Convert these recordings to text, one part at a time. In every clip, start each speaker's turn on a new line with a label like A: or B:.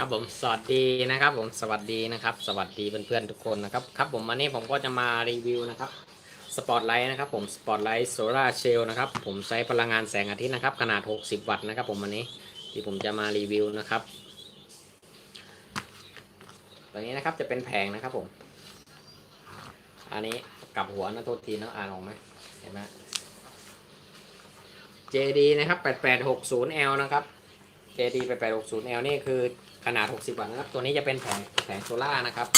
A: ครับผมสวัสดีนะครับ ผมสวัสดีนะครับ สวัสดีเพื่อนๆทุกคนนะครับครับผมวันนี้ผมก็จะมารีวิวนะครับสปอตไลท์นะครับผมสปอตไลท์โซลาร์เชลนะครับผมใช้พลังงานแสงอาทิตย์นะครับ ขนาด 60 วัตต์นะครับ ผมวันนี้ที่ผมจะมารีวิวนะครับตัวนี้นะครับจะเป็นแผงนะครับผม อันนี้กลับหัวนะโทษทีนะอ่านออกไหมเห็นไหม JD นะครับ 8860L นะครับ JD 8860L นี่คือ ขนาด 60 วัตต์นะครับ ตัวนี้จะเป็นแผงแผงโซล่านะครับ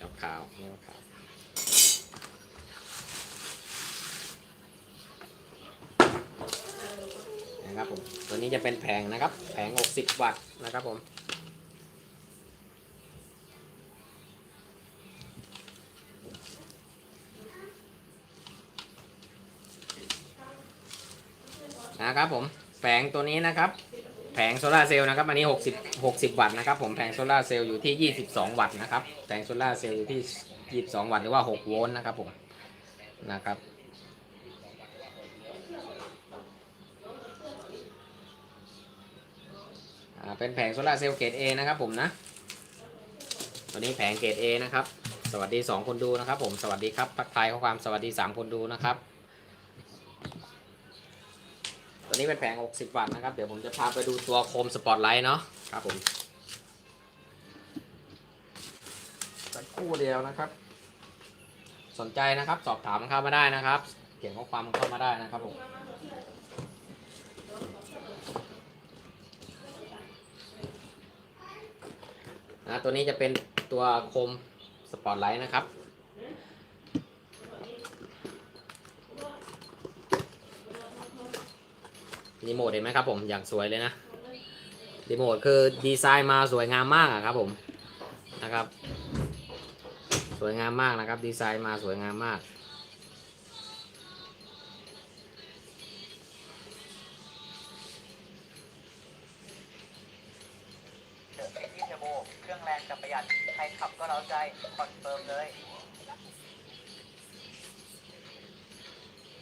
A: ขาวขาวนี่ขาวนะครับผม ตัวนี้จะเป็นแผงนะครับ แผง 60 วัตต์นะครับผมนะครับผม แผงตัวนี้นะครับ แผงโซลาเซลล์นะครับอันนี้ 60 60 วัตต์นะครับผมแผงโซลาเซลล์อยู่ที่ 22 วัตต์นะครับแผงโซลาเซลล์อยู่ที่ 22 วัตต์หรือว่า 6 โวลต์นะครับผมนะครับเป็นแผงโซลาเซลล์เกรด A นะครับผมนะตัวนี้แผงเกรด A นะครับ สวัสดี 2 คนดูนะครับผมสวัสดีครับทักทายข้อความสวัสดี 3 คนดูนะครับ ตัวนี้เป็นแผง 60 วัตต์นะครับ เดี๋ยวผมจะพาไปดูตัวโคมสปอตไลท์เนาะครับผมสักคู่เดียวนะครับ สนใจนะครับ สอบถามเข้ามาได้นะครับเขียนข้อความเข้ามาได้นะครับผมนะตัวนี้จะเป็นตัวโคมสปอตไลท์นะครับ รีโมทเห็นไหมครับผมอย่างสวยเลยนะรีโมทคือดีไซน์มาสวยงามมากอะครับผมนะครับ สวยงามมากนะครับ ดีไซน์มาสวยงามมาก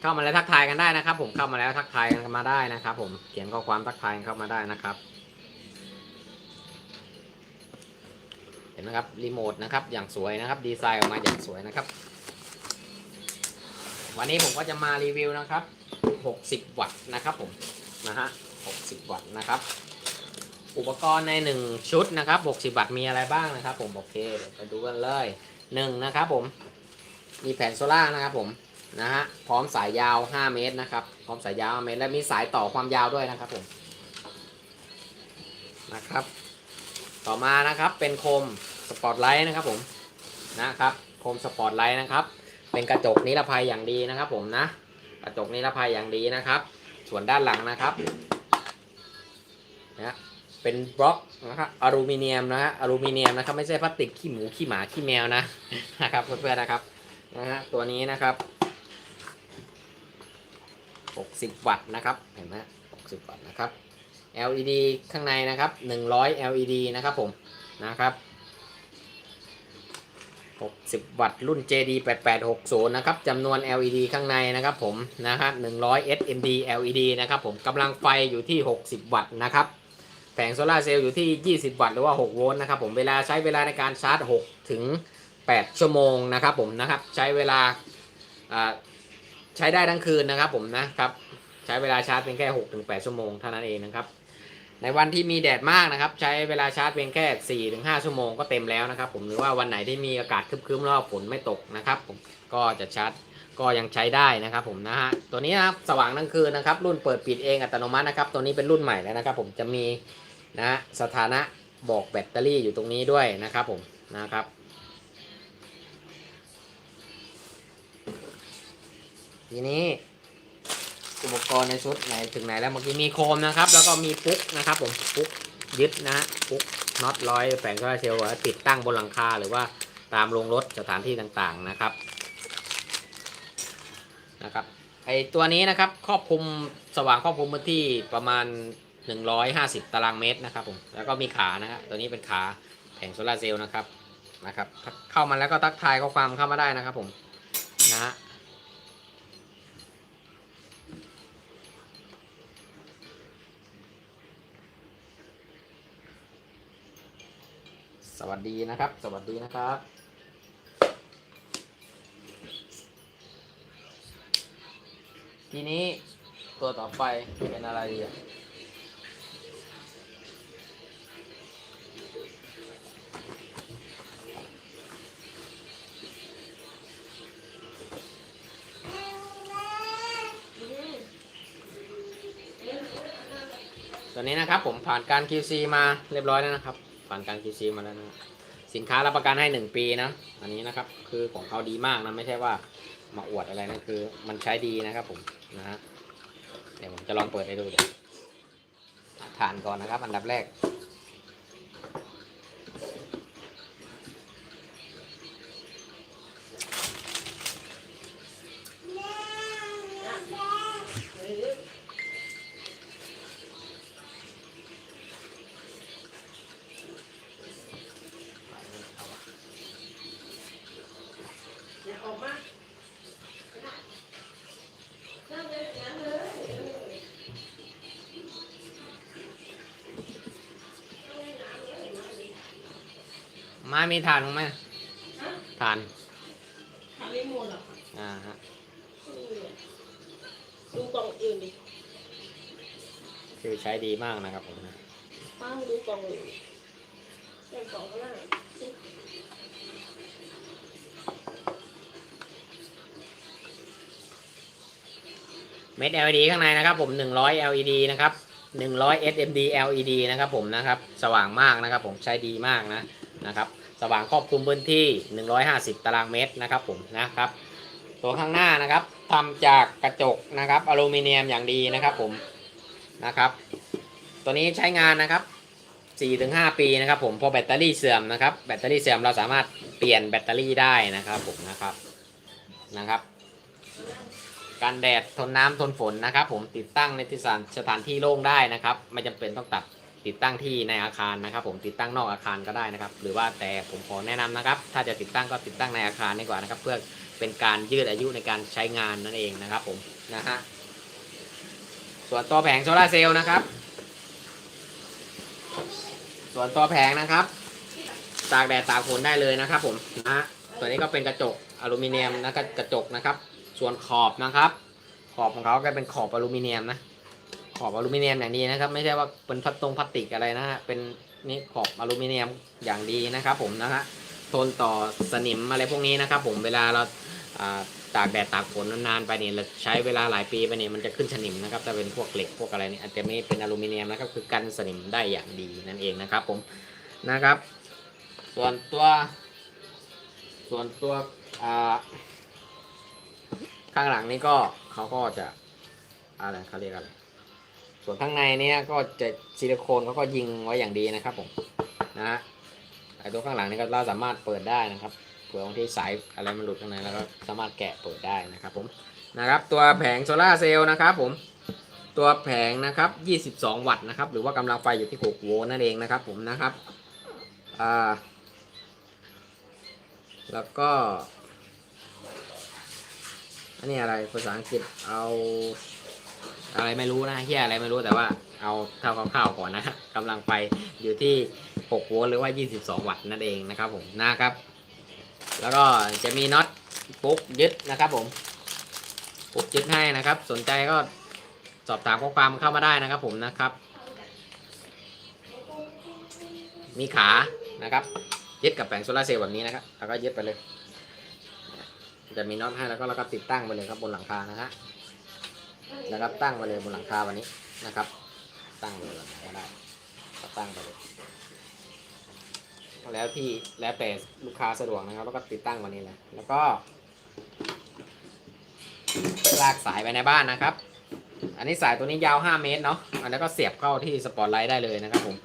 B: เข้ามา
A: แล้วทักทายกันได้นะครับ ผมเข้ามาแล้วทักทายกันมาได้นะครับ ผมเขียนข้อความทักทายเข้ามาได้นะครับ เห็นไหมครับรีโมทนะครับอย่างสวยนะครับ ดีไซน์ออกมาอย่างสวยนะครับ วันนี้ผมก็จะมารีวิวนะครับ 60 วัตต์นะครับ ผมนะฮะ60 วัตต์นะครับอุปกรณ์ใน 1 ชุดนะครับ 60 วัตต์มีอะไรบ้างนะครับ ผมโอเคเดี๋ยวไปดูกันเลย1นะครับ ผม มีแผงโซล่านะครับ ผม นะฮะพร้อมสายยาว 5 เมตรนะครับ พร้อมสายยาว5เมตร และมีสายต่อความยาวด้วยนะครับผมนะครับ ต่อมานะครับเป็นโคมสปอตไลท์นะครับผมนะครับโคมสปอตไลท์นะครับ เป็นกระจกนิรภัยอย่างดีนะครับ ผมนะ กระจกนิรภัยอย่างดีนะครับ ส่วนด้านหลังนะครับนะเป็นบล็อกนะครับอลูมิเนียมนะฮะอลูมิเนียมนะครับ ไม่ใช่พลาสติกขี้หมูขี้หมาขี้แมวนะนะครับเพื่อนๆนะครับนะฮะตัวนี้นะครับ 60 วัตต์นะครับเห็นไหม60 วัตต์นะครับ LED ข้างในนะครับ 100 LED นะครับผมนะครับ60 วัตต์รุ่น JD 8860นะครับจำนวน LED ข้างในนะครับผมนะฮะ100 SMD LED นะครับผมกำลังไฟอยู่ที่ 60 วัตต์นะครับแผงโซลาเซลล์อยู่ที่ 20 วัตต์หรือว่า 6 โวลต์นะครับผมเวลาใช้เวลาในการชาร์จ 6 ถึง 8 ชั่วโมงนะครับผมนะครับใช้เวลา ใช้ได้ทั้งคืนนะครับผมนะครับใช้เวลาชาร์จเพียงแค่6-8ชั่วโมงเท่านั้นเองนะครับ ในวันที่มีแดดมากนะครับ ใช้เวลาชาร์จเพียงแค่4-5ชั่วโมงก็เต็มแล้วนะครับ ผมหรือว่าวันไหนที่มีอากาศครึ้มๆแล้วฝนไม่ตกนะครับ ผมก็จะชาร์จก็ยังใช้ได้นะครับผมนะฮะตัวนี้นะครับสว่างทั้งคืนนะครับ รุ่นเปิดปิดเองอัตโนมัตินะครับ ตัวนี้เป็นรุ่นใหม่แล้วนะครับ ผมจะมีนะสถานะบอกแบตเตอรี่อยู่ตรงนี้ด้วยนะครับผมนะครับ ทีนี้อุปกรณ์ในชุดไหนถึงไหนแล้วเมื่อกี้มีโคมนะครับ แล้วก็มีปุ๊กนะครับ ผมปุ๊กยึดนะปุ๊กน็อตร้อยแฝงโซลาเซลล์ติดตั้งบนหลังคาหรือว่าตามโรงรถสถานที่ต่างๆนะครับนะครับไอตัวนี้นะครับครอบคลุมสว่างครอบคลุมพื้นที่ประมาณ 150 ตารางเมตรนะครับผมแล้วก็มีขานะครับตัวนี้เป็นขาแผงโซลาเซลล์นะครับนะครับ เข้ามาแล้วก็ทักทายข้อความเข้ามาได้นะครับผมนะฮะ สวัสดีนะครับ สวัสดีนะครับ ทีนี้ตัวต่อไปเป็นอะไรดีอะตัวนี้นะครับผมผ่านการ QC มาเรียบร้อยแล้วนะครับ ผ่านการ QC มาแล้วนะสินค้ารับประกันให้1ปีนะ อันนี้นะครับ คือของเขาดีมากนะไม่ใช่ว่ามาอวดอะไรนะคือ มันใช้ดีนะครับผมนะฮะเดี๋ยวผมจะลองเปิดให้ดูเดี๋ยวทานก่อนนะครับ อันดับแรก
C: อย่าออกมานั่งเลยนั่งเลย
A: มามีทานมั้งไหมทาน
C: ทำไม่หมดหรอก
A: อ่าฮะ
C: ดูกล่องอื่นดิ
A: คือใช้ดีมากนะครับผมนะ
C: ป้าดูกล่องอื่นแบ่งกล่องข้างหน้า
A: เม็ด LED ข้างในนะครับผม 100 LED นะครับ 100 SMD LED นะครับผมนะครับ สว่างมากนะครับผมใช้ดีมากนะนะครับ สว่างครอบคลุมพื้นที่ 150 ตารางเมตรนะครับผมนะครับ ตัวข้างหน้านะครับทำจากกระจกนะครับอลูมิเนียมอย่างดีนะครับผมนะครับ ตัวนี้ใช้งานนะครับ 4-5 ปีนะครับผมพอแบตเตอรี่เสื่อมนะครับแบตเตอรี่เสื่อมเราสามารถเปลี่ยนแบตเตอรี่ได้นะครับผมนะครับนะครับกันแดดทนน้ำทนฝนนะครับ ผมติดตั้งในที่สถานสถานที่โล่งได้นะครับ ไม่จำเป็นต้องตัด ติดตั้งที่ในอาคารนะครับ ผมติดตั้งนอกอาคารก็ได้นะครับ หรือว่าแต่ผมขอแนะนำนะครับ ถ้าจะติดตั้งก็ติดตั้งในอาคารดีกว่านะครับ เพื่อเป็นการยืดอายุในการใช้งานนั่นเองนะครับ ผมนะฮะส่วนตัวแผงโซลาเซลล์นะครับ ส่วนตัวแผงนะครับ ตากแดดตากฝนได้เลยนะครับ ผมนะฮะตัวนี้ก็เป็นกระจกอลูมิเนียมนะครกระจกนะครับ ส่วนขอบนะครับ ขอบของเขาก็เป็นขอบอลูมิเนียมนะ ขอบอลูมิเนียมอย่างดีนะครับ ไม่ใช่ว่าเป็นพลาสตรงพลาสติกอะไรนะฮะเป็นนี่ขอบอลูมิเนียมอย่างดีนะครับ ผมนะฮะทนต่อสนิมอะไรพวกนี้นะครับ ผมเวลาเราตากแดดตากฝนนานๆไปเนี่ยเราใช้เวลาหลายปีไปเนี่ยมันจะขึ้นสนิมนะครับถ้าเป็นพวกเหล็กพวกอะไรเนี่ยอาจจะไม่เป็นอลูมิเนียมนะครับคือกันสนิมได้อย่างดีนั่นเองนะครับ ผมนะครับ ส่วนตัว ส่วนตัวข้างหลังนี่ก็เขาก็จะอะไรเขาเรียกอะไร ส่วนข้างในเนี่ยก็จะซิลิโคนเขาก็ยิงไว้อย่างดีนะครับผมนะฮะไอตัวข้างหลังนี่ก็เราสามารถเปิดได้นะครับเผื่อบางทีสายอะไรมันหลุดข้างในแล้วก็สามารถแกะเปิดได้นะครับผมนะครับตัวแผงโซลาเซลล์นะครับผมตัวแผงนะครับ 22 วัตต์นะครับหรือว่ากำลังไฟอยู่ที่ 6 โวลต์นั่นเองนะครับผมนะครับอ่าแล้วก็อันนี้อะไรภาษาอังกฤษเอา อะไรไม่รู้นะเฮียอะไรไม่รู้แต่ว่าเอาเท่าคร่าวๆก่อนนะกำลังไฟอยู่ที่ 6 โวลต์หรือว่า 22 วัตต์นั่นเองนะครับผมนะครับ แล้วก็จะมีน็อตปุ๊กยึดนะครับผมปุ๊กยึดให้นะครับ สนใจก็สอบถามข้อความเข้ามาได้นะครับผมนะครับ มีขานะครับยึดกับแผงโซลาร์เซลล์แบบนี้นะครับแล้วก็ยึดไปเลย จะมีน็อตให้แล้วก็เราก็ติดตั้งไปเลยครับบนหลังคานะฮะ แล้วก็ตั้งไปเลยบนหลังคาวันนี้นะครับ ตั้งเลยแบบไหนก็ได้ก็ตั้งไปเลยแล้วที่แล้วแต่ลูกค้าสะดวกนะครับ แล้วก็ติดตั้งวันนี้เลยแล้วก็ ลากสายไปในบ้านนะครับ อันนี้สายตัวนี้ยาว 5 เมตรเนาะอันนี้ก็เสียบเข้าที่สปอตไลท์ได้เลยนะครับผม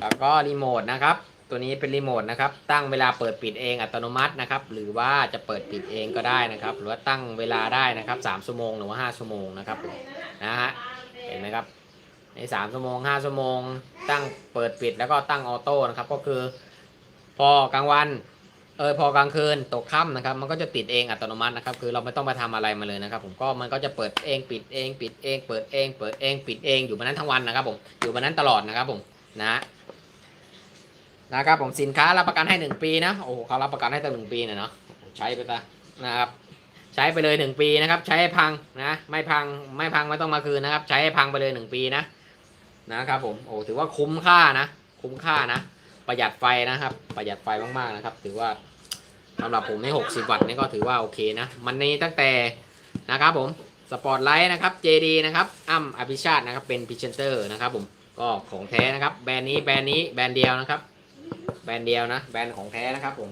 A: แล้วก็รีโมทนะครับ ตัวนี้เป็นรีโมทนะครับ ตั้งเวลาเปิดปิดเองอัตโนมัตินะครับ หรือว่าจะเปิดปิดเองก็ได้นะครับ หรือว่าตั้งเวลาได้นะครับ3ชั่วโมงหรือว่า5ชั่วโมงนะครับนะฮะเห็นไหมครับใน3ชั่วโมง5ชั่วโมง ตั้งเปิดปิดแล้วก็ตั้งออโต้นะครับ ก็คือ พอกลางวันเออพอกลางคืนตกค่ำนะครับ มันก็จะติดเองอัตโนมัตินะครับ คือเราไม่ต้องไปทำอะไรมาเลยนะครับ ผมก็มันก็จะเปิดเองปิดเอง ปิดเอง เปิดเอง เปิดเองปิดเองอยู่แบบนั้นทั้งวันนะครับ ผมอยู่แบบนั้นตลอดนะครับ ผมนะ นะครับผมสินค้ารับประกันให้หนึ่งปีนะโอ้โหเขารับประกันให้ตั้งหนึ่งปีเนี่ยเนาะใช้ไปซะนะครับใช้ไปเลยหนึ่งปีนะครับ ใช้ให้พังนะไม่พังไม่พังไม่ต้องมาคืนนะครับ ใช้ให้พังไปเลยหนึ่งปีนะนะครับผมโอ้ถือว่าคุ้มค่านะ คุ้มค่านะ ประหยัดไฟนะครับ ประหยัดไฟมากๆนะครับ ถือว่าสำหรับผมใน60 วัตต์นี่ก็ถือว่าโอเคนะ มันนี้ตั้งแต่นะครับผมสปอตไลท์นะครับ JD นะครับอ้ำอภิชาตินะครับเป็นพรีเซนเตอร์นะครับผมก็ของแท้นะครับ แบรนด์นี้แบรนด์นี้แบรนด์เดียวนะครับ แบรนด์เดียวนะ แบรนด์ของแท้นะครับผม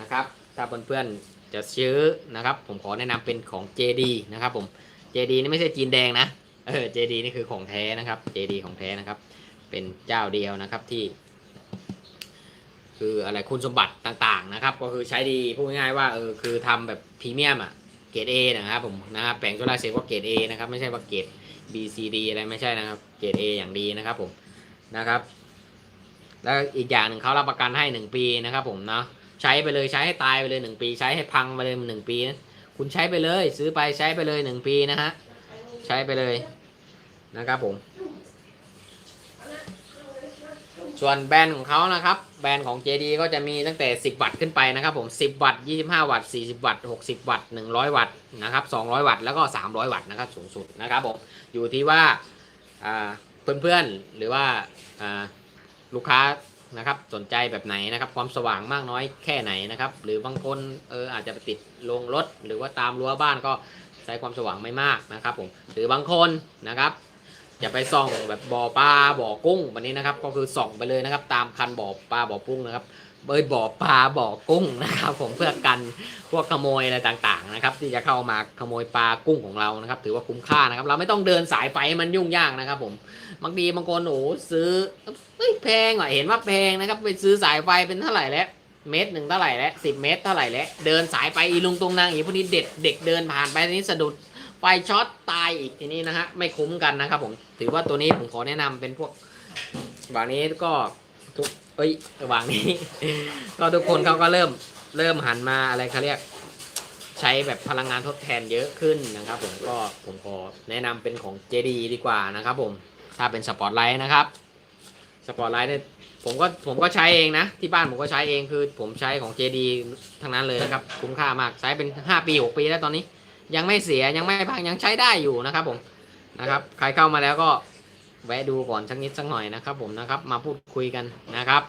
A: นะครับ ถ้าเพื่อนๆจะซื้อนะครับ ผมขอแนะนำเป็นของ JD นะครับผม JD นี่ไม่ใช่จีนแดงนะเออ JD นี่คือของแท้นะครับ JD ของแท้นะครับ เป็นเจ้าเดียวนะครับที่ คืออะไรคุณสมบัติต่างๆนะครับ ก็คือใช้ดีพูดง่ายๆว่าเออคือทำแบบพรีเมียมอะเกรด A นะครับผมนะครับแผงโซลาเซลล์ก็เกรด A นะครับไม่ใช่ว่าเกรด B C D อะไรไม่ใช่นะครับ เกรด A อย่างดีนะครับผมนะครับ แล้วอีกอย่างหนึ่งเขารับประกันให้หนึ่งปีนะครับผมเนาะใช้ไปเลยใช้ให้ตายไปเลยหนึ่งปี ใช้ให้พังไปเลยหนึ่งปี คุณใช้ไปเลย ซื้อไปใช้ไปเลยหนึ่งปีนะฮะใช้ไปเลยนะครับผม ส่วนแบรนด์ของเขานะครับ แบรนด์ของ JD ก็จะมีตั้งแต่ 10 วัตต์ขึ้นไปนะครับผม 10 วัตต์ 25 วัตต์ 40 วัตต์ 60 วัตต์ 100 วัตต์นะครับ 200 วัตต์ แล้วก็ 300 วัตต์นะครับสูงสุดนะครับผม อยู่ที่ว่าเพื่อนๆหรือว่า ลูกค้านะครับสนใจแบบไหนนะครับ ความสว่างมากน้อยแค่ไหนนะครับ หรือบางคนเอออาจจะไปติดลงรถ หรือว่าตามรั้วบ้านก็ใช้ความสว่างไม่มากนะครับผมหรือบางคนนะครับอย่าไปส่องแบบบ่อปลาบ่อกุ้งแบบนี้นะครับ ก็คือส่องไปเลยนะครับ ตามคันบ่อปลาบ่อกุ้งนะครับ เบยบ่อปลาบ่อกุ้งนะครับ ผมเพื่อกันพวกขโมยอะไรต่างๆนะครับ ที่จะเข้ามาขโมยปลากุ้งของเรานะครับ ถือว่าคุ้มค่านะครับ เราไม่ต้องเดินสายไฟมันยุ่งยากนะครับ ผมบางทีบางคนโอ้ซื้อเฮ้ยแพงว่ะเห็นว่าแพงนะครับ ไปซื้อสายไฟเป็นเท่าไหร่แล้วเมตรหนึ่งเท่าไหร่แล้วสิบเมตรเท่าไหร่แล้วเดินสายไปอีลุงตรงนางอีพวกนี้เด็ดเด็กเดินผ่านไปทีนี้สะดุดไฟช็อตตายอีกทีนี้นะฮะไม่คุ้มกันนะครับ ผมถือว่าตัวนี้ผมขอแนะนำเป็นพวกวางนี้ก็ทุก เอ้ยวางนี้ ก็ทุกคนเขาก็เริ่มเริ่มหันมาอะไรเขาเรียก ใช้แบบพลังงานทดแทนเยอะขึ้นนะครับ ผมก็ผมขอแนะนำเป็นของ JD ดีกว่านะครับ ผมถ้าเป็นสปอตไลท์นะครับสปอตไลท์เนี่ยผมก็ผมก็ใช้เองนะ ที่บ้านผมก็ใช้เองคือ ผมใช้ของ JD ทั้งนั้นเลยนะครับ คุ้มค่ามากใช้เป็น 5 ปี 6 ปีแล้วตอนนี้ ยังไม่เสียยังไม่พังยังใช้ได้อยู่นะครับผมนะครับ ใครเข้ามาแล้วก็ แวะดูก่อนสักนิดสักหน่อยนะครับ ผมนะครับ มาพูดคุยกันนะครับ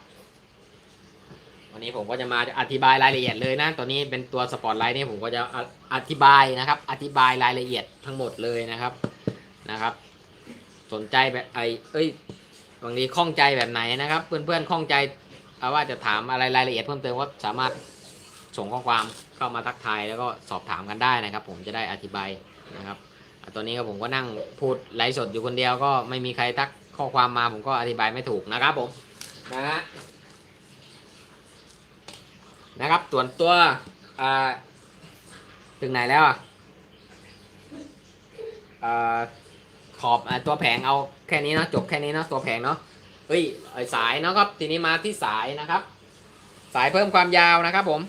A: วันนี้ผมก็จะมาอธิบายรายละเอียดเลยนะตัวนี้เป็นตัวสปอตไลท์นี่ผมก็จะออธิบายนะครับ อธิบายรายละเอียดทั้งหมดเลยนะครับนะครับ สนใจแบบไอเอ้ยบางทีข้องใจแบบไหนนะครับ เพื่อนๆข้องใจเอาว่าจะถามอะไรรายละเอียดเพิ่มเติมก็สามารถส่งข้อความเข้ามาทักทายแล้วก็สอบถามกันได้นะครับ ผมจะได้อธิบายนะครับ ตอนนี้ก็ผมก็นั่งพูดไลฟ์สดอยู่คนเดียวก็ไม่มีใครทักข้อความมาผมก็อธิบายไม่ถูกนะครับผมนะฮะนะครับส่วนตัวอ่าถึงไหนแล้วอะอ่าขอบอตัวแผงเอาแค่นี้นะจบแค่นี้นะตัวแผงเนาะเฮ้ยไอสายเนาะครับ ทีนี้มาที่สายนะครับ สายเพิ่มความยาวนะครับผม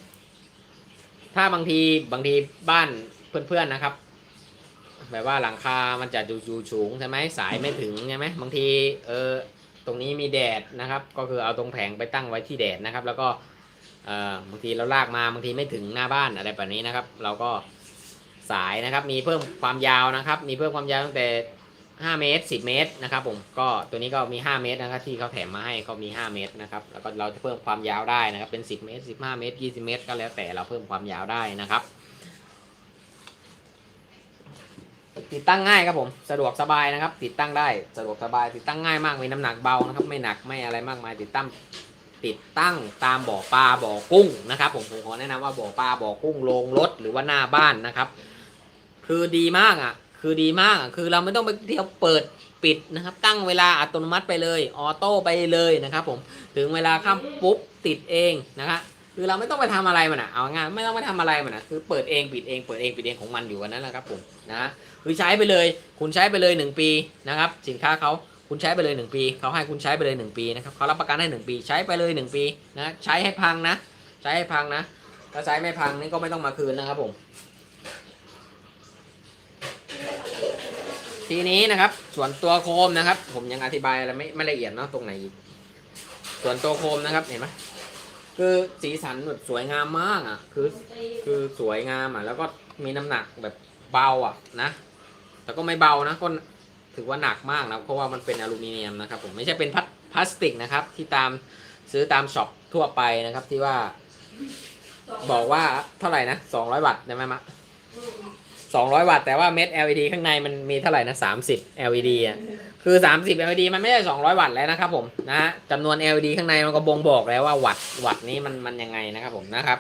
A: ถ้าบางทีบางทีบ้านเพื่อนๆนะครับ แบบว่าหลังคา มันจะอยู่สูงใช่ไหมสายไม่ถึงใช่ไหมบางทีเออตรงนี้มีแดดนะครับ ก็คือเอาตรงแผงไปตั้งไว้ที่แดดนะครับ แล้วก็เออบางทีเราลากมาบางทีไม่ถึงหน้าบ้านอะไรแบบนี้นะครับ เราก็สายนะครับ มีเพิ่มความยาวนะครับ มีเพิ่มความยาวตั้งแต่ 5 เมตร 10 เมตรนะครับ ผมก็ตัวนี้ก็มี 5 เมตรนะครับ ที่เขาแถมมาให้ก็มี 5 เมตรนะครับ แล้วก็เราจะเพิ่มความยาวได้นะครับ เป็น 10 เมตร 15 เมตร 20 เมตร ก็แล้วแต่เราเพิ่มความยาวได้นะครับ ติดตั้งง่ายครับผมสะดวกสบายนะครับ ติดตั้งได้สะดวกสบาย ติดตั้งง่ายมากมีน้ำหนักเบานะครับ ไม่หนักไม่อะไรมากมายติดตั้งติดตั้งตามบ่อปลาบ่อกุ้งนะครับผมผมขอแนะนำว่าบ่อปลาบ่อกุ้งโรงรถหรือว่าหน้าบ้านนะครับ คือดีมากอะ คือดีมากอะคือเราไม่ต้องไปเที่ยวเปิดปิดนะครับ ตั้งเวลาอัตโนมัติไปเลยออโต้ไปเลยนะครับ ผมถึงเวลาข้ามปุ๊บติดเองนะครับ คือเราไม่ต้องไปทำอะไรมันอะเอางานไม่ต้องไปทำอะไรมันอะคือเปิดเองปิดเองเปิดเองปิดเองของมันอยู่วันนั้นแหละครับผมนะคือใช้ไปเลย คุณใช้ไปเลยหนึ่งปีนะครับ สินค้าเขาคุณใช้ไปเลยหนึ่งปีเขาให้คุณใช้ไปเลยหนึ่งปีนะครับเขารับประกันให้หนึ่งปี ใช้ไปเลยหนึ่งปีนะใช้ให้พังนะ ใช้ให้พังนะ ถ้าใช้ไม่พังนี่ก็ไม่ต้องมาคืนนะครับผม ทีนี้นะครับ ส่วนตัวโคมนะครับ ผมยังอธิบายอะไรไม่ไม่ละเอียดเนาะตรงไหนอีกส่วนตัวโคมนะครับเห็นไหม คือสีสันแบบสวยงามมากอะ คือคือสวยงามอะ แล้วก็มีน้ำหนักแบบเบาอะนะ แต่ก็ไม่เบานะก็ถือว่าหนักมากนะเพราะว่ามันเป็นอลูมิเนียมนะครับ ผมไม่ใช่เป็นพลาสติกนะครับ ที่ตามซื้อตามช็อปทั่วไปนะครับ ที่ว่า บอกว่าเท่าไหร่นะ200วัตต์ได้ไหมมะ200วัตต์แต่ว่าเม็ด LED ข้างในมันมีเท่าไหร่นะ30 LED อะ คือ 30 LED มันไม่ใช่200 วัตต์แล้วนะครับผมนะฮะจำนวน LED ข้างในมันก็บ่งบอกแล้วว่าวัตต์วัตต์นี้มันมันยังไงนะครับผมนะครับ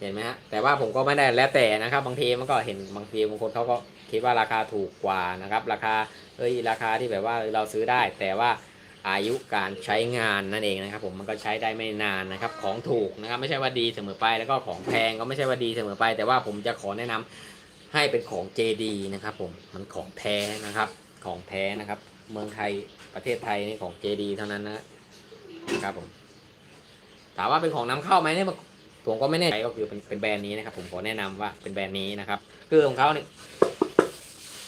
C: เห็
A: นไหมฮะแต่ว่าผมก็ไม่ได้แล้วแต่นะครับ บางทีมันก็เห็นบางทีบางคนเขาก็คิดว่าราคาถูกกว่านะครับ ราคาเอ้ยราคาที่แบบว่าเราซื้อได้ แต่ว่าอายุการใช้งานนั่นเองนะครับ ผมมันก็ใช้ได้ไม่นานนะครับ ของถูกนะครับ ไม่ใช่ว่าดีเสมอไปแล้วก็ของแพงก็ไม่ใช่ว่าดีเสมอไป แต่ว่าผมจะขอแนะนำให้เป็นของ JD นะครับ ผมมันของแท้นะครับ ของแท้นะครับ เมืองไทยประเทศไทยนี่ของ JD เท่านั้นนะนะครับผมถามว่าเป็นของนำเข้าไหมเนี่ยผมก็ไม่แน่ใจก็คือเป็นเป็นแบรนด์นี้นะครับ ผมขอแนะนำว่าเป็นแบรนด์นี้นะครับคือของเขาเนี่ย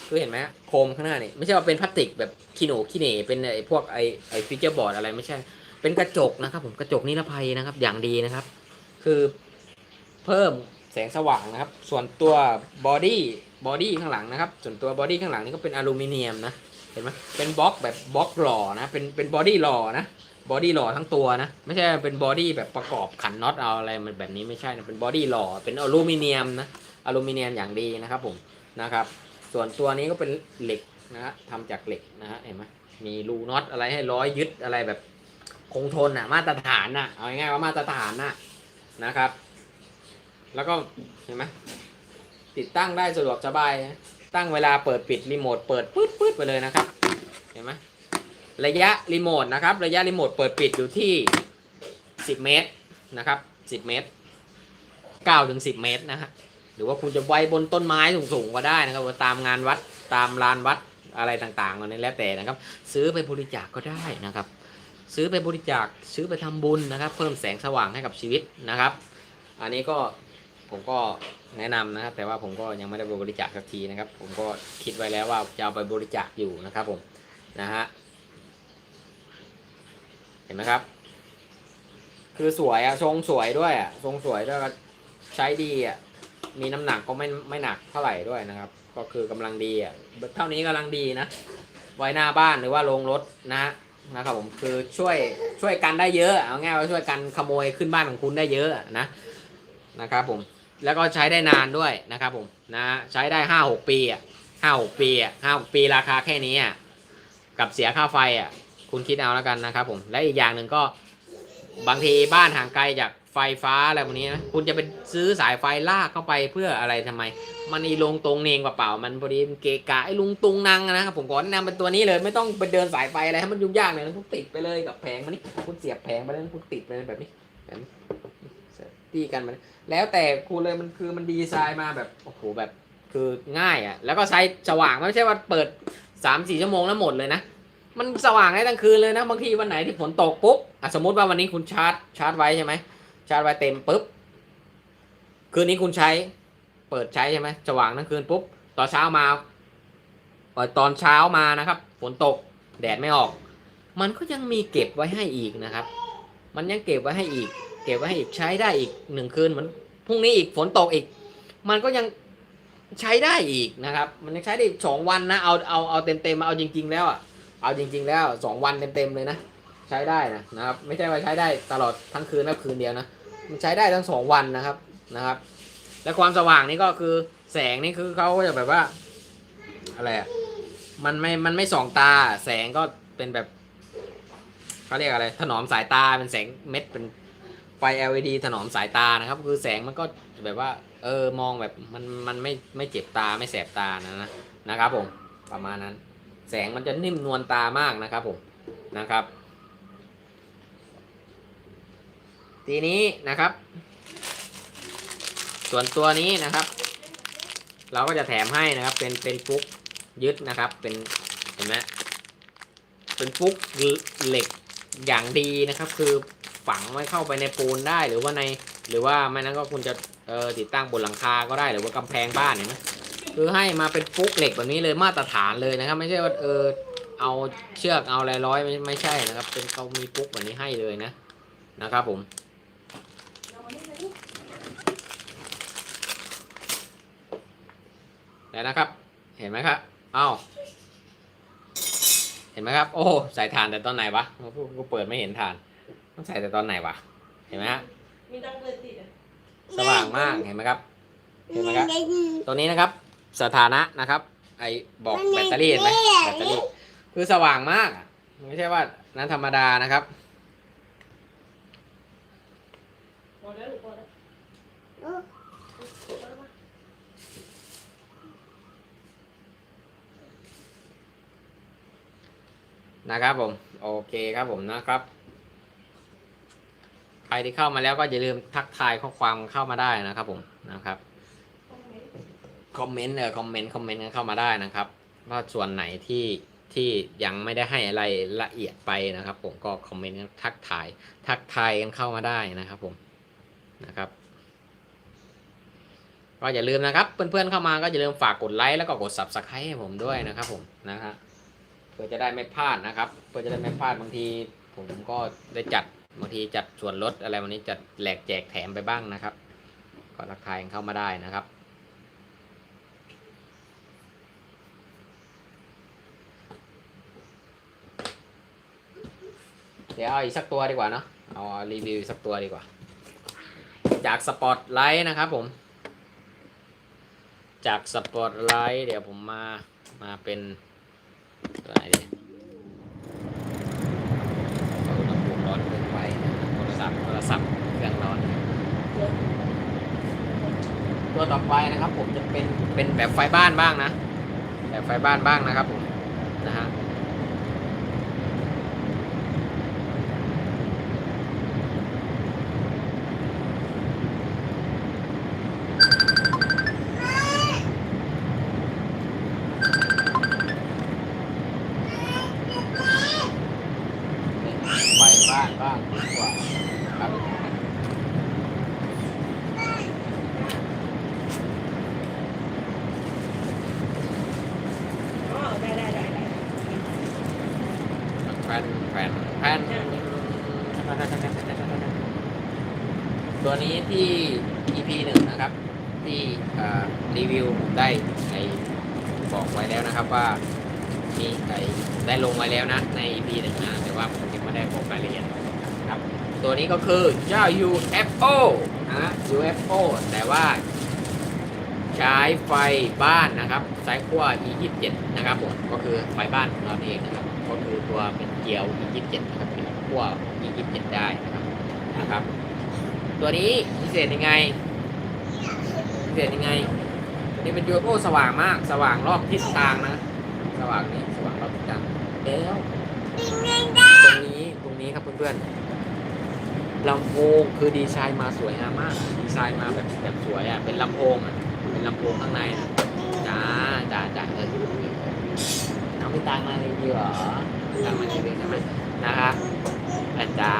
A: คือเห็นไหมโคมข้างหน้านี่ไม่ใช่ว่าเป็นพลาสติกแบบขี้หนูขี้เหน่เป็นไอ้พวกไอ้ไอ้ฟิเจอร์บอร์ดอะไรไม่ใช่ เป็นกระจกนะครับ ผมกระจกนิรภัยนะครับ อย่างดีนะครับ คือเพิ่มแสงสว่างนะครับ ส่วนตัวบอดี้ บอดี้ข้างหลังนะครับ ส่วนตัวบอดี้ข้างหลังนี่ก็เป็นอลูมิเนียมนะ เห็นไหมเป็นบล็อกแบบบล็อกหล่อนะ เป็นเป็นบอดี้หล่อนะ บอดี้หล่อทั้งตัวนะ ไม่ใช่เป็นบอดี้แบบประกอบขันน็อตเอาอะไรมันแบบนี้ไม่ใช่นะเป็นบอดี้หล่อ เป็นอลูมิเนียมนะ อลูมิเนียมอย่างดีนะครับผม นะครับ ส่วนตัวนี้ก็เป็นเหล็กนะฮะทำจากเหล็กนะฮะ เห็นไหมมีรูน็อตอะไรให้ร้อยยึดอะไรแบบคงทนอะ มาตรฐานอะ เอาง่ายๆว่ามาตรฐานน่ะนะครับ แล้วก็เห็นไหม ติดตั้งได้สะดวกสบายนะตั้งเวลาเปิดปิดรีโมทเปิดปื๊ดปื๊ดไปเลยนะครับ เห็นไหมระยะรีโมทนะครับ ระยะรีโมทเปิดปิดอยู่ที่ 10 เมตรนะครับ 10 เมตร9ถึง10 เมตรนะฮะหรือว่าคุณจะไว้บนต้นไม้สูงๆก็ได้นะครับตามงานวัดตามลานวัดอะไรต่างๆอันนี้แล้วแต่นะครับ ซื้อไปบริจาคก็ได้นะครับ ซื้อไปบริจาคซื้อไปทำบุญนะครับ เพิ่มแสงสว่างให้กับชีวิตนะครับ อันนี้ก็ ผมก็แนะนำนะครับ แต่ว่าผมก็ยังไม่ได้บริจาคสักทีนะครับ ผมก็คิดไว้แล้วว่าจะเอาไปบริจาคอยู่นะครับผมนะฮะเห็นไหมครับ คือสวยอะทรงสวยด้วยอะทรงสวยด้วยก็ใช้ดีอะมีน้ำหนักก็ไม่ไม่หนักเท่าไหร่ด้วยนะครับ ก็คือกำลังดีอะเท่านี้กำลังดีนะไว้หน้าบ้านหรือว่าโรงรถนะฮะนะครับผมคือช่วยช่วยกันได้เยอะเอาง่ายว่าช่วยกันขโมยขึ้นบ้านของคุณได้เยอะนะนะครับผม แล้วก็ใช้ได้นานด้วยนะครับผมนะใช้ได้ห้าหกปีอะห้าหกปีอะห้าหกปีราคาแค่นี้อะกับเสียค่าไฟอะคุณคิดเอาแล้วกันนะครับผมและอีกอย่างหนึ่งก็บางทีบ้านห่างไกลจากไฟฟ้าอะไรพวกนี้นะคุณจะไปซื้อสายไฟลากเข้าไปเพื่ออะไรทำไม มันอีลงตรงเนงเปล่ามันพอดีเกะกะไอ้ลุงตุงนังนะครับผมขอแนะนำเป็นตัวนี้เลยไม่ต้องไปเดินสายไฟอะไรให้มันยุ่งยากเลยนะคุณติดไปเลยกับแผงมันนี่คุณเสียบแผงไปเลยคุณติดไปเลยแบบนี้แบบนี้ ตีกันมัน แล้วแต่คุณเลยมันคือมันดีไซน์มาแบบโอ้โหแบบคือง่ายอะ แล้วก็ใช้สว่างไม่ใช่ว่าเปิดสามสี่ชั่วโมงแล้วหมดเลยนะ มันสว่างได้ทั้งคืนเลยนะ บางทีวันไหนที่ฝนตกปุ๊บอะสมมติว่าวันนี้คุณชาร์จชาร์จไว้ใช่ไหมชาร์จไว้เต็มปุ๊บคืนนี้คุณใช้เปิดใช้ใช่ไหมสว่างทั้งคืนปุ๊บตอนเช้ามาเอตอนเช้ามานะครับ ฝนตกแดดไม่ออก มันก็ยังมีเก็บไว้ให้อีกนะครับ มันยังเก็บไว้ให้อีก เก็บไว้ให้อีกใช้ได้อีกหนึ่งคืนเหมือนพรุ่งนี้อีกฝนตกอีก มันก็ยังใช้ได้อีกนะครับ มันยังใช้ได้อีกสองวันนะเอาเอาเอาเต็มเต็มมาเอาจริง ๆ แล้วอะเอาจริง ๆ แล้วสองวันเต็มๆเลยนะใช้ได้นะนะครับ ไม่ใช่ว่าใช้ได้ตลอดทั้งคืนและคืนเดียวนะมันใช้ได้ทั้งสองวันนะครับนะครับ และความสว่างนี่ก็คือแสงนี่คือเขาจะแบบว่าอะไรอะมันไม่ มันไม่ส่องตา แสงก็เป็นแบบเขาเรียกอะไร ถนอมสายตา เป็นแสงเม็ด เป็น ฟ LED ถนอมสายตานะครับ คือแสงมันก็แบบว่า เออมองแบบมันมันไม่ไม่เจ็บตาไม่แสบตานะนะนะครับผมประมาณนั้น แสงมันจะนิ่มนวลตามากนะครับผมนะครับ ทีนี้นะครับ ส่วนตัวนี้นะครับ เราก็จะแถมให้นะครับ เป็นเป็นฟุกยึดนะครับ เป็นเห็นไหมเป็นฟุกเหล็กอย่างดีนะครับ คือ ฝังไว้เข้าไปในปูนได้หรือว่าใน หรือว่าไม่นั้นก็คุณจะเออติดตั้งบนหลังคาก็ได้หรือว่ากำแพงบ้านเห็นไหมคือให้มาเป็นฟุกเหล็กแบบนี้เลยมาตรฐานเลยนะครับ ไม่ใช่ว่าเออเอาเชือกเอาอะไรร้อยไม่ไม่ใช่นะครับ เป็นเขามีปุ๊กแบบนี้ให้เลยนะนะครับผมแล้วนะครับ เห็นไหมครับเอ้าเห็นไหมครับ โอ้ใส่ถ่านแต่ตอนไหนวะกูเปิดไม่เห็นถ่าน ต้องใส่แต่ตอนไหนวะ เห็นไหมฮะ
C: มีตังเลยติดอะ
A: สว่างมาก เห็นไหมครับ เห็นไหมครับ ตัวนี้นะครับ สถานะนะครับ ไอบอกแบตเตอรี่เห็นไหมแบตเตอรี่ คือสว่างมากอะไม่ใช่ว่านั้นธรรมดานะครับ
C: พอแล้วลูกพอแล้วพอแล้วมา
A: นะครับผม โอเคครับผมนะครับใค รที่เข้ามาแล้วก็อย่าลืมทักทายข้อความเข้ามาได้นะครับผมนะครับคอมเมนต์เออคอมเมนต์คอมเมนต์กันเข้ามาได้นะครับว่าส่วนไหนที่ที่ยังไม่ได้ให้อะไรละเอียดไปนะครับ ผมก็คอมเมนต์กันทักทาย ทักทายกันเข้ามาได้นะครับ ผมนะครับ ก็อย่าลืมนะครับ เพื่อนๆเข้ามาก็อย่าลืมฝากกดไลค์แล้วก็กด subscribe ให้ผมด้วยนะครับ ผมนะฮะเพื่อจะได้ไม่พลาดนะครับ เพื่อจะได้ไม่พลาดบางที ผมก็ได้จัด บางทีจัดส่วนลดอะไรวันนี้จัดแหลกแจกแถมไปบ้างนะครับ ก็ทักทายเข้ามาได้นะครับ เดี๋ยวเอาอีกสักตัวดีกว่าเนาะเอารีวิวอีสักตัวดีกว่า จากสปอตไลท์นะครับผม จากสปอตไลท์เดี๋ยวผมมามาเป็นตัวไหนดีเอาอุณหภูมิร้อนเกินไปนะครับโทร ศัพท์โทรศัพท์เครื่องร้อน ตัวต่อไปนะครับ ผมจะเป็นเป็นแบบไฟบ้านบ้างนะ แบบไฟบ้านบ้างนะครับผมนะฮะ ไฟบ้านบ้างดีกว่าครับ
C: อ๋อได้ได้ได้ได้
A: แผ่นแผ่นแผ่นตัวนี้ที่ EP หนึ่งนะครับ ที่เอ่อรีวิวผมได้ไอบอกไว้แล้วนะครับว่ามีไอได้ลงไว้แล้วนะใน EP หนึ่งนะแต่ว่าผมยังไม่ได้บอกรายละเอียดครับ ตัวนี้ก็คือ เจ้า UFO นะ UFO แต่ว่าใช้ไฟบ้านนะครับสายขั้ว E27 นะครับผมก็คือไฟบ้านของเราเองนะครับก็คือตัวเป็นเกลียว E27 นะครับเป็นขั้ว E27 ได้นะครับนะครับ ตัวนี้พิเศษยังไงพิเศษยังไงตัวนี้เป็นยูโอสว่างมาก สว่างรอบทิศทางนะ สว่างนี่สว่างรอบทิศทางแล้วตรงนี้ตรงนี้ครับเพื่อนๆ ลำโพงคือดีไซน์มาสวยงามมาก ดีไซน์มาแบบแบบสวยอะ เป็นลำโพงอะ เป็นลำโพงข้างในนะจ้าจ้าจ้าเออเอาพี่ตางมาเลยดีเหรอตางมาเลยดีใช่ไหมนะครับอาจา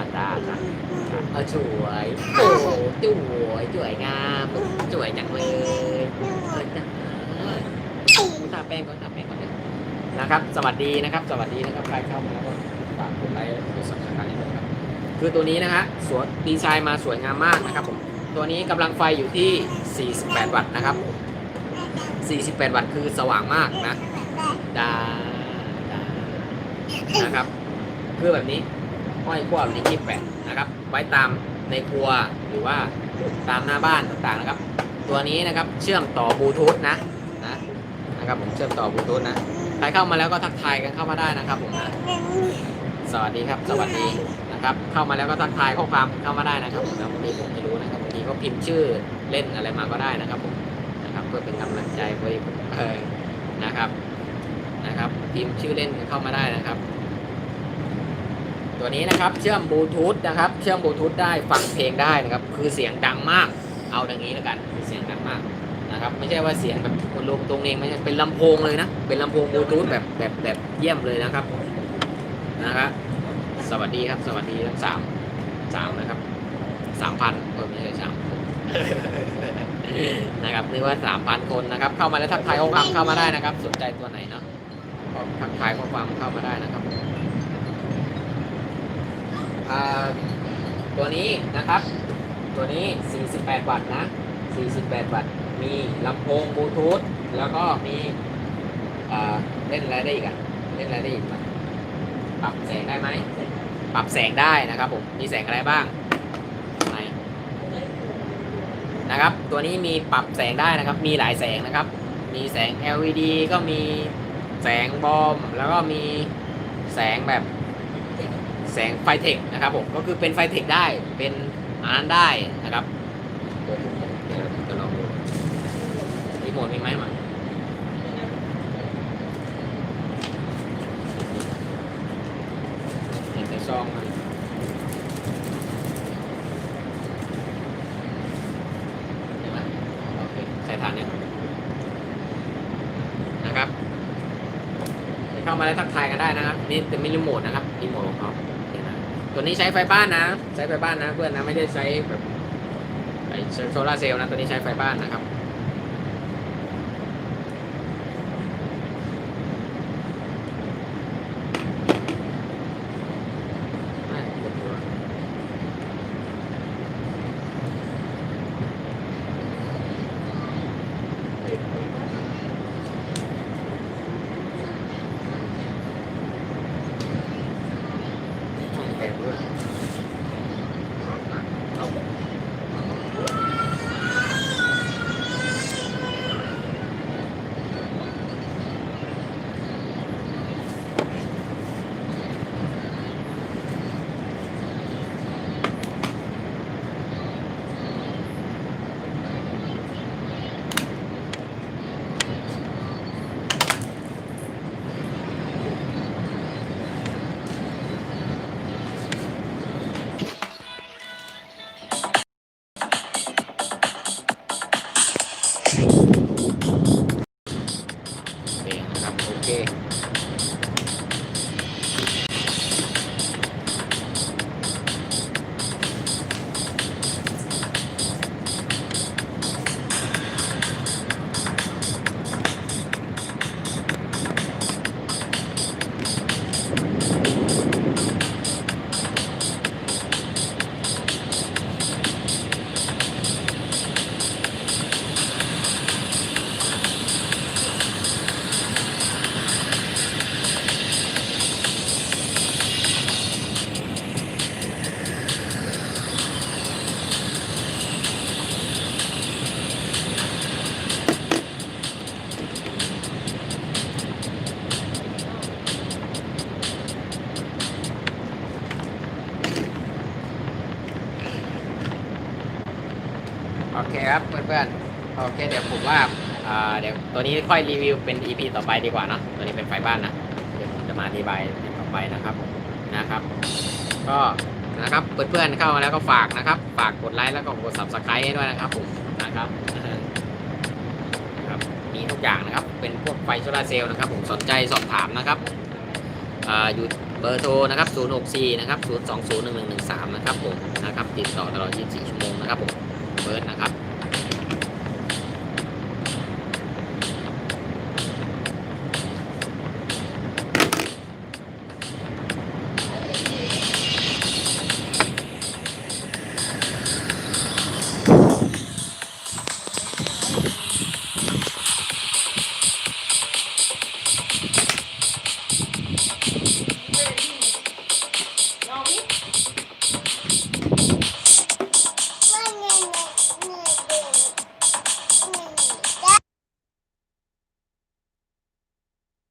A: รย์จ้าจ้าเออสวยโอ้สวยสวยงามสวยจังเลยเออจ้ะทาแป้งก่อนทาแป้งก่อนเลยนะครับ สวัสดีนะครับ สวัสดีนะครับ ใครเข้ามาแล้วก็ฝากกดไลค์กดซับสไครต์ด้วยครับ คือตัวนี้นะฮะสวยดีไซน์มาสวยงามมากนะครับผมตัวนี้กำลังไฟอยู่ที่ 48 วัตต์นะครับ 48 วัตต์คือสว่างมากนะดาดานะครับคือแบบนี้ห้อยขั้วแบบนี้28นะครับ ไว้ตามในครัวหรือว่าตามหน้าบ้านต่างๆนะครับ ตัวนี้นะครับเชื่อมต่อบลูทูธนะนะนะครับผมเชื่อมต่อบลูทูธนะใครเข้ามาแล้วก็ทักทายกันเข้ามาได้นะครับผมนะสวัสดีครับ สวัสดี นะครับ เข้ามาแล้วก็ทักทายข้อความเข้ามาได้นะครับผมนะวันนี้ผมไม่รู้นะครับบางทีก็พิมพ์ชื่อเล่นอะไรมาก็ได้นะครับผมนะครับเพื่อเป็นกำลังใจไว้ผมเออนะครับนะครับ พิมพ์ชื่อเล่นเข้ามาได้นะครับ ตัวนี้นะครับเชื่อมบลูทูธนะครับ เชื่อมบลูทูธได้ฟังเพลงได้นะครับ คือเสียงดังมาก เอาดังนี้แล้วกันคือเสียงดังมากนะครับ ไม่ใช่ว่าเสียงแบบคนลงตรงเองไม่ใช่เป็นลำโพงเลยนะเป็นลำโพงบลูทูธแบบแบบแบบเยี่ยมเลยนะครับนะครับ สวัสดีครับ สวัสดีทั้งสามสามนะครับสามพันเออไม่ใช่สามนะครับนึกว่าสามพันคนนะครับ เข้ามาแล้วทักทายข้อความเข้ามาได้นะครับ สนใจตัวไหนเนาะก็ทักทายข้อความเข้ามาได้นะครับตัวนี้นะครับ ตัวนี้ 48 วัตต์นะ 48 วัตต์ มีลำโพงบลูทูธแล้วก็มีเล่นอะไรได้อีกอะเล่นอะไรได้อีกปรับแสงได้ไหม ปรับแสงได้นะครับผม มีแสงอะไรบ้างไหนนะครับ ตัวนี้มีปรับแสงได้นะครับ มีหลายแสงนะครับ มีแสง LED ก็มีแสงบอม แล้วก็มีแสงแบบแสงไฟเทคนะครับผม ก็คือเป็นไฟเทคได้ เป็นอันนั้นได้นะครับมจะลองดูรีโมทมีไหมมาเห็นแต่ ซองมันเห็นไหมโอเคใส่ทานเนี่ยนะครับเข้ามาแล้วทักทายกันได้นะครับ นี่เป็นมินิโหมดนะครับรีโมทของเขาตัวนี้ใช้ไฟบ้านนะ ใช้ไฟบ้านนะเพื่อนนะไม่ได้ใช้แบบโซลาเซลล์นะตัวนี้ใช้ไฟบ้านนะครับ เคเดี๋ยวผมว่าอ่าเดี๋ยวตัวนี้ค่อยรีวิวเป็น EP ต่อไปดีกว่าเนอะตัวนี้เป็นไฟบ้านนะเดี๋ยวผมจะมาอธิบายต่อไปนะครับนะครับ ก็นะครับเพื่อนๆเข้ามาแล้วก็ฝากนะครับ ฝากกดไลค์แล้วก็กด subscribe ให้ด้วยนะครับผมนะครับครับมีทุกอย่างนะครับ เป็นพวกไฟโซลาเซลล์นะครับ ผมสนใจสอบถามนะครับอ่าอยู่เบอร์โทรนะครับ 064 นะครับ 0201113 นะครับผม นะครับ ติดต่อตลอด 24 ชั่วโมงนะครับผมเบิร์ดนะครับ